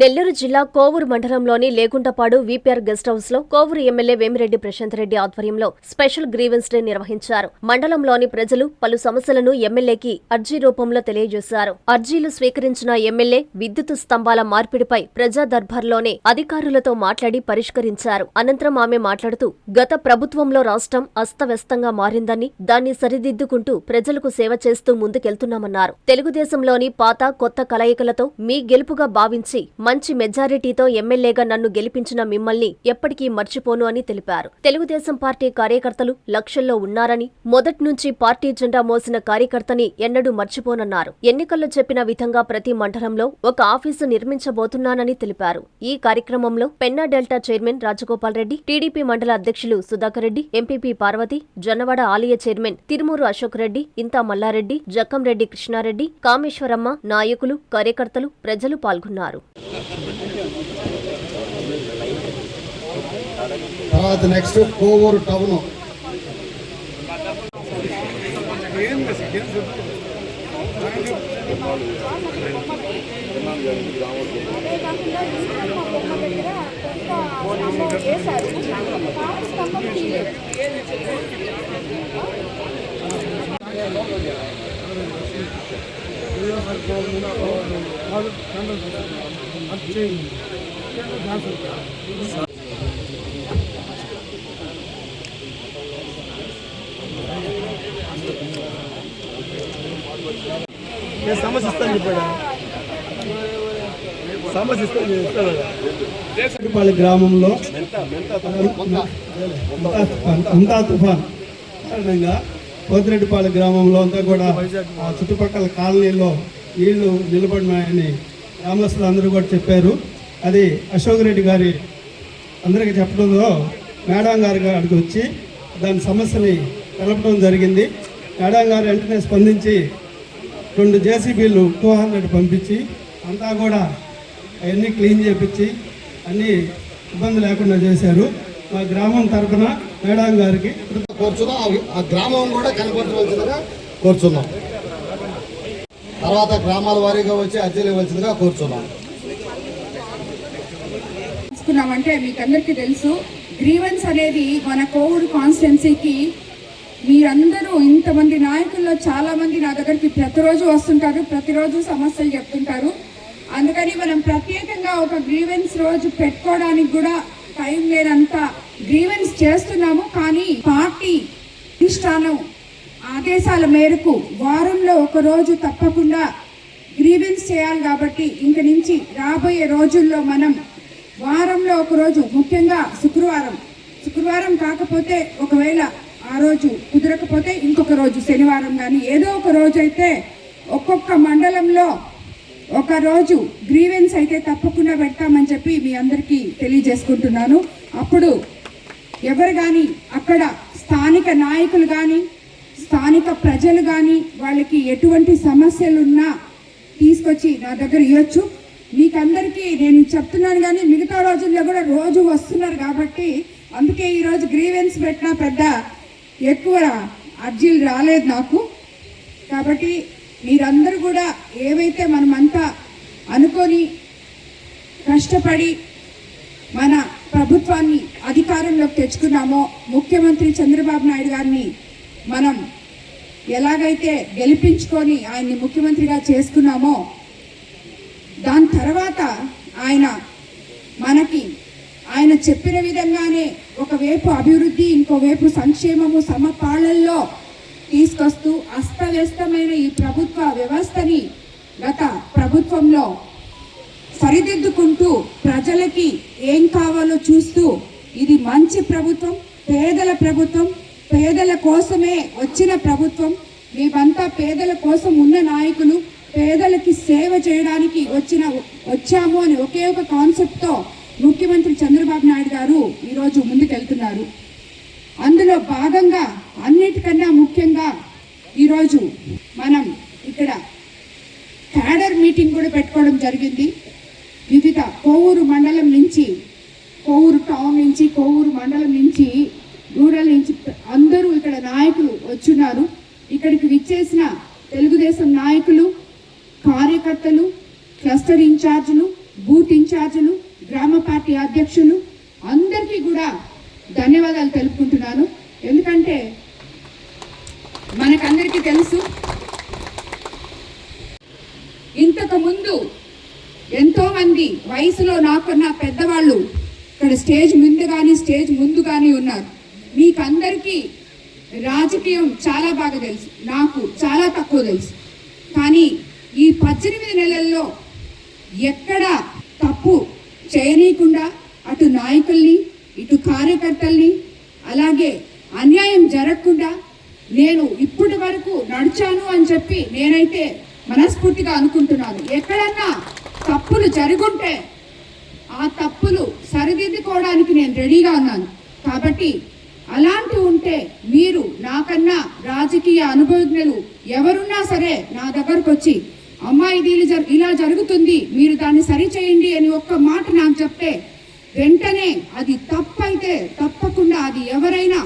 నెల్లూరు జిల్లా కోవూరు మండలంలోని లేకుంటపాడు VPR guest హౌస్లో కోవూరు ఎమ్మెల్యే వేమిరెడ్డి ప్రశాంత్ రెడ్డి ఆధ్వర్యంలో స్పెషల్ గ్రీవెన్స్ డే నిర్వహించారు. మండలంలోని ప్రజలు పలు సమస్యలను ఎమ్మెల్యేకి అర్జీ రూపంలో తెలియజేశారు. అర్జీలు స్వీకరించిన ఎమ్మెల్యే విద్యుత్ స్తంభాల మార్పిడిపై ప్రజా దర్బార్లోనే అధికారులతో మాట్లాడి పరిష్కరించారు. అనంతరం ఆమె మాట్లాడుతూ గత ప్రభుత్వంలో రాష్ట్రం అస్తవ్యస్తంగా మారిందని దాన్ని సరిదిద్దుకుంటూ ప్రజలకు సేవ చేస్తూ ముందుకెళ్తున్నామన్నారు. తెలుగుదేశంలోని పాత కొత్త కలయికలతో మీ గెలుపుగా భావించి మంచి మెజారిటీతో ఎమ్మెల్యేగా నన్ను గెలిపించిన మిమ్మల్ని ఎప్పటికీ మర్చిపోను అని తెలిపారు. తెలుగుదేశం పార్టీ కార్యకర్తలు లక్షల్లో ఉన్నారని మొదట్నుంచి పార్టీ జెండా మోసిన కార్యకర్తని ఎన్నడూ మర్చిపోనన్నారు. ఎన్నికల్లో చెప్పిన విధంగా ప్రతి మండలంలో ఒక ఆఫీసు నిర్మించబోతున్నానని తెలిపారు. ఈ కార్యక్రమంలో Penna delta chairman Rajagopal Reddy TDP మండల అధ్యక్షులు సుధాకర్ రెడ్డి ఎంపీపీ పార్వతి జొన్నవాడ ఆలయ చైర్మన్ తిరుమూరు అశోక్ రెడ్డి ఇంతా మల్లారెడ్డి జక్కంరెడ్డి కృష్ణారెడ్డి కామేశ్వరమ్మ నాయకులు కార్యకర్తలు ప్రజలు పాల్గొన్నారు. తర్వాత నెక్స్ట్ కోవూరు టౌన్ అదే కాకుండా నేను సమస్య ఇస్తాను చెప్పాడా? సమస్య ఇస్తాను గ్రామంలో అంతా తుఫాన్ కారణంగా కోతిరెడ్డిపాలెం గ్రామంలో అంతా కూడా ఆ చుట్టుపక్కల కాలనీలో నీళ్ళు నిలబడినాయని గ్రామస్తులు అందరూ కూడా చెప్పారు. అది అశోక్ రెడ్డి గారి అందరికీ చెప్పడంలో మేడం గారి గారికి వచ్చి దాని సమస్యని తెలపడం జరిగింది. మేడం గారు వెంటనే స్పందించి రెండు జేసీబీలు టూ హండ్రెడ్ పంపించి అంతా కూడా అవన్నీ క్లీన్ చేపించి అన్నీ ఇబ్బంది లేకుండా చేశారు. మా గ్రామం తరపున మేడం గారికి కూర్చున్నాం. ఆ గ్రామం కూడా కనపరచవలసిందిగా కూర్చున్నాం. తర్వాత గ్రామాల వారీగా వచ్చి అర్జీలు ఇవ్వాల్సిందిగా కూర్చున్నాం తీసుకున్నామంటే మీకు అందరికీ తెలుసు గ్రీవెన్స్ అనేది మన కోవిడ్ కాన్స్టిట్యున్సీకి మీరందరూ ఇంతమంది నాయకుల్లో చాలా మంది నా దగ్గరికి ప్రతిరోజు వస్తుంటారు ప్రతిరోజు సమస్యలు చెప్తుంటారు. అందుకని మనం ప్రత్యేకంగా ఒక గ్రీవెన్స్ రోజు పెట్టుకోవడానికి కూడా టైం లేనంత గ్రీవెన్స్ చేస్తున్నాము. కానీ పార్టీ అధిష్టానం ఆదేశాల మేరకు వారంలో ఒక రోజు తప్పకుండా గ్రీవెన్స్ చేయాలి కాబట్టి ఇంక నుంచి రాబోయే రోజుల్లో మనం వారంలో ఒకరోజు ముఖ్యంగా శుక్రవారం. శుక్రవారం కాకపోతే ఒకవేళ ఆ రోజు కుదరకపోతే ఇంకొక రోజు శనివారం కానీ ఏదో ఒక రోజు అయితే ఒక్కొక్క మండలంలో ఒక రోజు గ్రీవెన్స్ అయితే తప్పకుండా పెడతామని చెప్పి మీ అందరికీ తెలియజేసుకుంటున్నాను. అప్పుడు ఎవరు కానీ అక్కడ స్థానిక నాయకులు కానీ స్థానిక ప్రజలు కానీ వాళ్ళకి ఎటువంటి సమస్యలున్నా తీసుకొచ్చి నా దగ్గర ఇవ్వచ్చు మీకందరికీ నేను చెప్తున్నాను కానీ మిగతా రోజుల్లో కూడా రోజు వస్తున్నారు కాబట్టి అందుకే ఈరోజు గ్రీవెన్స్ పెట్టిన పెద్ద ఎక్కువ అర్జీలు రాలేదు నాకు. కాబట్టి మీరందరూ కూడా ఏవైతే మనమంతా అనుకొని కష్టపడి మన ప్రభుత్వాన్ని అధికారంలోకి తెచ్చుకున్నామో ముఖ్యమంత్రి చంద్రబాబు నాయుడు గారిని మనం ఎలాగైతే గెలిపించుకొని ఆయన్ని ముఖ్యమంత్రిగా చేసుకున్నామో దాని తర్వాత ఆయన మనకి ఆయన చెప్పిన విధంగానే ఒకవైపు అభివృద్ధి ఇంకోవైపు సంక్షేమము సమపాళల్లో తీసుకొస్తూ అస్తవ్యస్తమైన ఈ ప్రభుత్వ వ్యవస్థని గత ప్రభుత్వంలో సరిదిద్దుకుంటూ ప్రజలకి ఏం కావాలో చూస్తూ ఇది మంచి ప్రభుత్వం పేదల ప్రభుత్వం పేదల కోసమే వచ్చిన ప్రభుత్వం మేమంతా పేదల కోసం ఉన్న నాయకులు పేదలకి సేవ చేయడానికి వచ్చిన వచ్చాము అని ఒకే ఒక కాన్సెప్ట్తో ముఖ్యమంత్రి చంద్రబాబు నాయుడు గారు ఈరోజు ముందుకెళ్తున్నారు. అందులో భాగంగా అన్నిటికన్నా ముఖ్యంగా ఈరోజు మనం ఇక్కడ క్యాడర్ మీటింగ్ కూడా పెట్టుకోవడం జరిగింది. వివిధ కోవూరు మండలం నుంచి కోవూరు టౌన్ నుంచి కోవూరు మండలం నుంచి రూరల్ నుంచి అందరూ ఇక్కడ నాయకులు వచ్చున్నారు. ఇక్కడికి విచ్చేసిన తెలుగుదేశం నాయకులు కార్యకర్తలు క్లస్టర్ ఇన్ఛార్జీలు బూత్ ఇన్ఛార్జీలు గ్రామ పార్టీ అధ్యక్షులు అందరికీ కూడా ధన్యవాదాలు తెలుపుకుంటున్నాను. ఎందుకంటే మనకందరికీ తెలుసు ఇంతకు ముందు ఎంతో వయసులో నాకన్నా పెద్దవాళ్ళు ఇక్కడ స్టేజ్ ముందు కానీ స్టేజ్ ముందు కానీ ఉన్నారు. మీకు అందరికీ రాజకీయం చాలా బాగా తెలుసు. నాకు చాలా తక్కువ తెలుసు. కానీ ఈ పద్దెనిమిది నెలల్లో ఎక్కడ తప్పు చేయనీయకుండా అటు నాయకుల్ని ఇటు కార్యకర్తల్ని అలాగే అన్యాయం జరగకుండా నేను ఇప్పటి వరకు నడిచాను అని చెప్పి నేనైతే మనస్ఫూర్తిగా అనుకుంటున్నాను. ఎక్కడన్నా తప్పులు జరుగుంటే ఆ తప్పులు సరిదిద్దుకోవడానికి నేను రెడీగా ఉన్నాను. కాబట్టి అలాంటి ఉంటే మీరు నాకన్నా రాజకీయ అనుభవజ్ఞులు ఎవరున్నా సరే నా దగ్గరకు వచ్చి అమ్మాయి ఇది ఇలా ఇలా జరుగుతుంది మీరు దాన్ని సరి చేయండి అని ఒక్క మాట నాకు చెప్తే వెంటనే అది తప్పైతే తప్పకుండా అది ఎవరైనా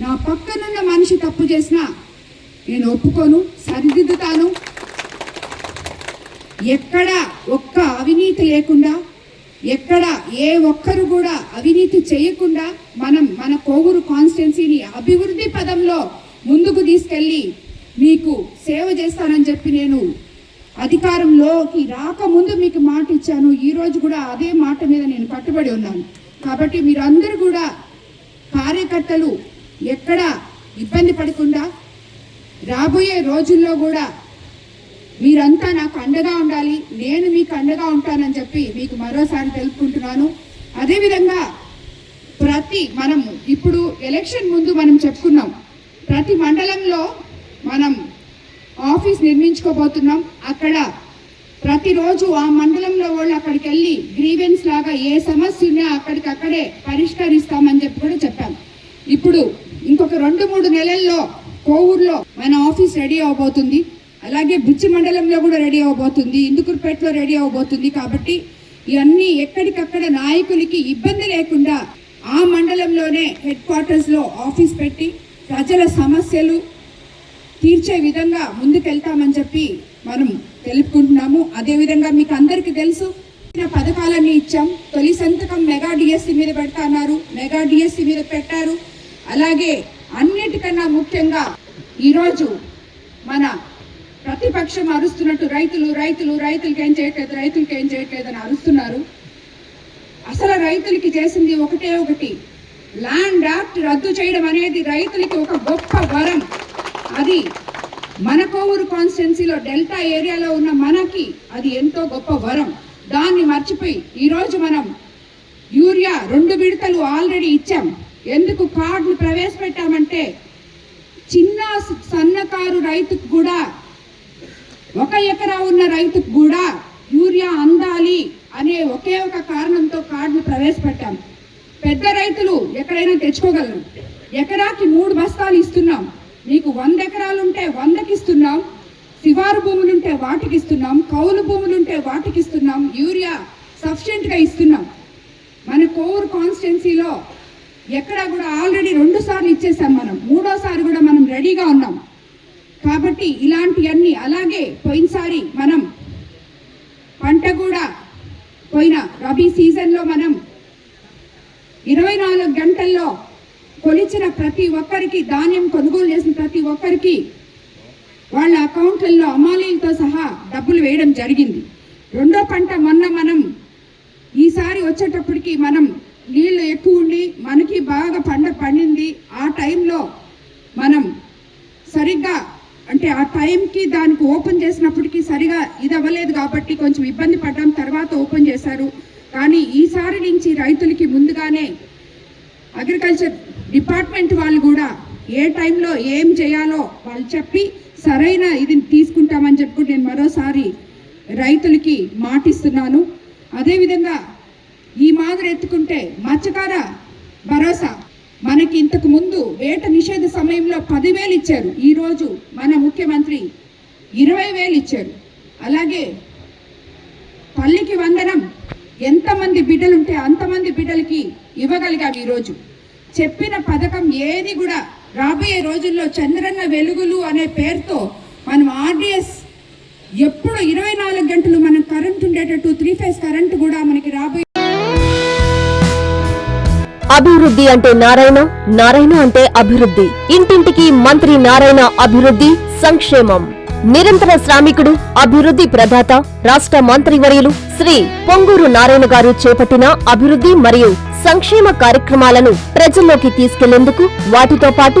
నా పక్కనున్న మనిషి తప్పు చేసినా నేను ఒప్పుకోను సరిదిద్దుతాను. ఎక్కడా ఒక్క అవినీతి లేకుండా ఎక్కడ ఏ ఒక్కరు కూడా అవినీతి చేయకుండా మనం మన కోవూరు కాన్స్టిట్యున్సీని అభివృద్ధి పదంలో ముందుకు తీసుకెళ్ళి మీకు సేవ చేస్తానని చెప్పి నేను అధికారంలోకి రాకముందు మీకు మాట ఇచ్చాను. ఈ రోజు కూడా అదే మాట మీద నేను కట్టుబడి ఉన్నాను. కాబట్టి మీరందరూ కూడా కార్యకర్తలు ఎక్కడ ఇబ్బంది పడకుండా రాబోయే రోజుల్లో కూడా మీరంతా నాకు అండగా ఉండాలి. నేను మీకు అండగా ఉంటానని చెప్పి మీకు మరోసారి తెలుపుకుంటున్నాను. అదేవిధంగా ప్రతి మనం ఇప్పుడు ఎలక్షన్ ముందు మనం చెప్పుకున్నాం. ప్రతి మండలంలో మనం ఆఫీస్ నిర్మించుకోబోతున్నాం. అక్కడ ప్రతిరోజు ఆ మండలంలో వాళ్ళు అక్కడికి వెళ్ళి గ్రీవెన్స్ లాగా ఏ సమస్య ఉన్నా అక్కడికక్కడే పరిష్కరిస్తామని చెప్పి కూడా చెప్పాం. ఇప్పుడు ఇంకొక రెండు మూడు నెలల్లో కోవూరులో మన ఆఫీస్ రెడీ అవబోతుంది. అలాగే బుచ్చి మండలంలో కూడా రెడీ అవ్వబోతుంది ఇందుకుర్పేటలో రెడీ అవ్వబోతుంది కాబట్టి ఇవన్నీ ఎక్కడికక్కడ నాయకులకి ఇబ్బంది లేకుండా ఆ మండలంలోనే హెడ్ క్వార్టర్స్లో ఆఫీస్ పెట్టి ప్రజల సమస్యలు తీర్చే విధంగా ముందుకెళ్తామని చెప్పి మనం తెలుపుకుంటున్నాము. అదేవిధంగా మీకు అందరికీ తెలుసు పథకాలన్నీ ఇచ్చాం. తొలి సంతకం మెగా డిఎస్సి మీద పెడతా అన్నారు మెగా డిఎస్సి మీద పెట్టారు. అలాగే అన్నిటికన్నా ముఖ్యంగా ఈరోజు మన ప్రతిపక్షం అరుస్తున్నట్టు రైతులు రైతులు రైతులకి ఏం చేయట్లేదు రైతులకి ఏం చేయట్లేదు అని అరుస్తున్నారు. అసలు రైతులకి చేసింది ఒకటే ఒకటి. ల్యాండ్ యాక్ట్ రద్దు చేయడం అనేది రైతులకి ఒక గొప్ప వరం. అది మన కోవూరు కాన్స్టిట్యున్సీలో డెల్టా ఏరియాలో ఉన్న మనకి అది ఎంతో గొప్ప వరం. దాన్ని మర్చిపోయి ఈరోజు మనం యూరియా రెండు విడతలు ఆల్రెడీ ఇచ్చాం. ఎందుకు కార్డులు ప్రవేశపెట్టామంటే చిన్న సన్నకారు రైతుకు కూడా ఒక ఎకరా ఉన్న రైతుకు కూడా యూరియా అందాలి అనే ఒకే ఒక కారణంతో కార్డును ప్రవేశపెట్టాం. పెద్ద రైతులు ఎక్కడైనా తెచ్చుకోగలరు. ఎకరాకి మూడు బస్తాలు ఇస్తున్నాం. మీకు వంద ఎకరాలుంటే వందకి ఇస్తున్నాం. శివారు భూములుంటే వాటికి ఇస్తున్నాం. కౌలు భూములుంటే వాటికి ఇస్తున్నాం. యూరియా సఫిషియెంట్గా ఇస్తున్నాం. మన కోవూరు కాన్స్టిట్యున్సీలో ఎక్కడ కూడా ఆల్రెడీ రెండు సార్లు ఇచ్చేసాం మనం. మూడోసారి కూడా మనం రెడీగా ఉన్నాం. కాబట్టి ఇలాంటివన్నీ అలాగే పోయినసారి మనం పంట కూడా పోయిన రబీ సీజన్లో మనం ఇరవై నాలుగు గంటల్లో కొలిచిన ప్రతి ఒక్కరికి ధాన్యం కొనుగోలు చేసిన ప్రతి ఒక్కరికి వాళ్ళ అకౌంట్లలో అమాలీలతో సహా డబ్బులు వేయడం జరిగింది. రెండో పంట మొన్న మనం ఈసారి వచ్చేటప్పటికి మనం నీళ్ళు ఎక్కువ ఉండి మనకి బాగా పంట పండింది. ఆ టైంలో మనం సరిగ్గా అంటే ఆ టైంకి దానికి ఓపెన్ చేసినప్పటికీ సరిగా ఇది అవ్వలేదు కాబట్టి కొంచెం ఇబ్బంది పడ్డాం తర్వాత ఓపెన్ చేశారు. కానీ ఈసారి నుంచి రైతులకి ముందుగానే అగ్రికల్చర్ డిపార్ట్మెంట్ వాళ్ళు కూడా ఏ టైంలో ఏం చేయాలో వాళ్ళు చెప్పి సరైన ఇది తీసుకుంటామని చెప్పి నేను మరోసారి రైతులకి మాటిస్తున్నాను. అదేవిధంగా ఈ మాదిరి ఎత్తుకుంటే మత్స్యకార భరోసా మనకి ఇంతకు ముందు వేట నిషేధ సమయంలో పదివేలు ఇచ్చారు. ఈరోజు మన ముఖ్యమంత్రి ఇరవై వేలు ఇచ్చారు. అలాగే తల్లికి వందనం ఎంతమంది బిడ్డలుంటే అంతమంది బిడ్డలకి ఇవ్వగలిగాం ఈరోజు. చెప్పిన పథకం ఏది కూడా రాబోయే రోజుల్లో చంద్రన్న వెలుగులు అనే పేరుతో మనం ఆర్డిఎస్ ఎప్పుడు ఇరవై నాలుగు గంటలు మనం కరెంట్ ఉండేటట్టు త్రీ ఫేజ్ కరెంట్ కూడా మనకి రాబోయే అభివృద్ధి అంటే నారాయణ నారాయణ అంటే అభివృద్ధి. ఇంటింటికి మంత్రి నారాయణ అభివృద్ధి సంక్షేమం. నిరంతర శ్రామికుడు అభివృద్ధి ప్రదాత రాష్ట్ర మంత్రివర్యులు శ్రీ పొంగూరు నారాయణ గారు చేపట్టిన అభివృద్ధి మరియు సంక్షేమ కార్యక్రమాలను ప్రజల్లోకి తీసుకెళ్ళేందుకు వాటితో పాటు